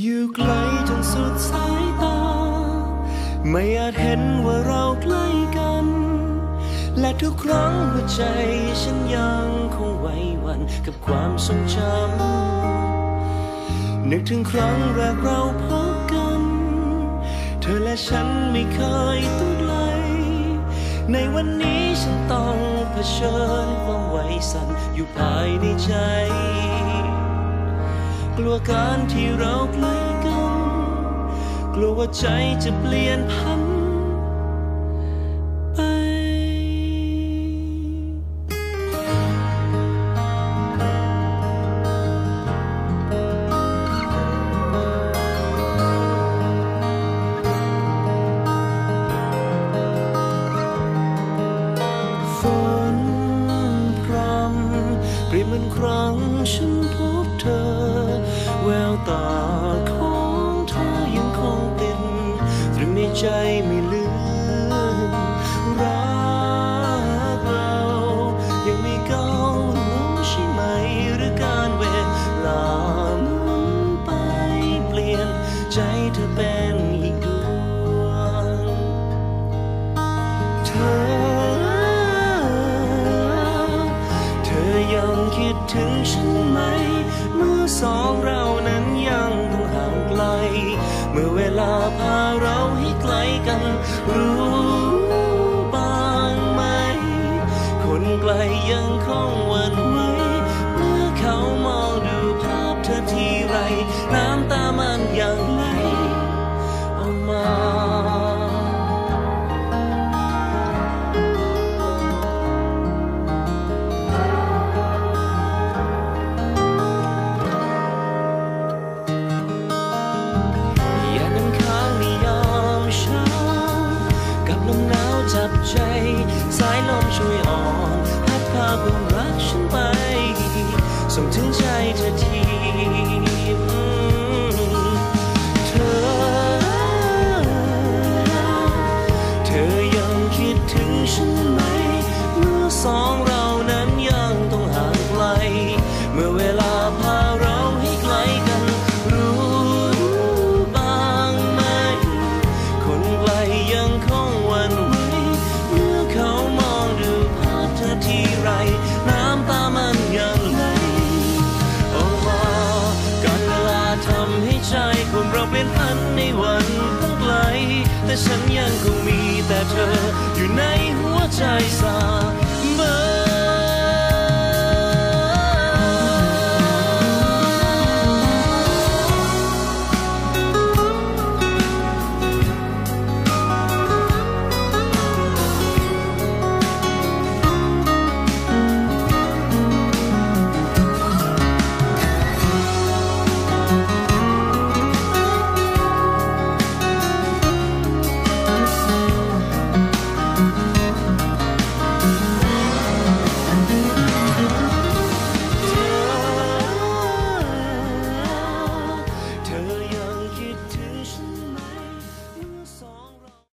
อยู่ไกลจนสุดสายตา ไม่อาจเห็นว่าเราใกล้กัน และทุกครั้งหัวใจฉันยังคงไหวหวันกับความทรงจำนึกถึงครั้งแรกเราพบกัน เธอและฉันไม่เคยต้องไกล ในวันนี้ฉันต้องเผชิญความไหวสั่นอยู่ภายในใจ กลัวการที่เราใกล้กัน กลัวว่าใจจะเปลี่ยนพันไปฝนพรำเปรียบเหมือนครั้งฉันพบเธอ แววตาของเธอยังคงติดตรึงในใจไม่ลืมรักเรายังไม่เก่าใช่ไหมหรือการเวลามุนไปเปลี่ยนใจเธอเป็นอีกดวงเธอ ดถึงฉันไหมเมื่อสองเรานั้นยังต้องห่างไกล เมื่อเวลาพาเรา ใจ สายลมช่วยอ่อนพัดพาความรักฉันไป ส่งถึงใจเธอที เราเปลี่ยนพันในวันข้างไกล แต่ฉันยังคงมีแต่เธออยู่ในหัวใจสาว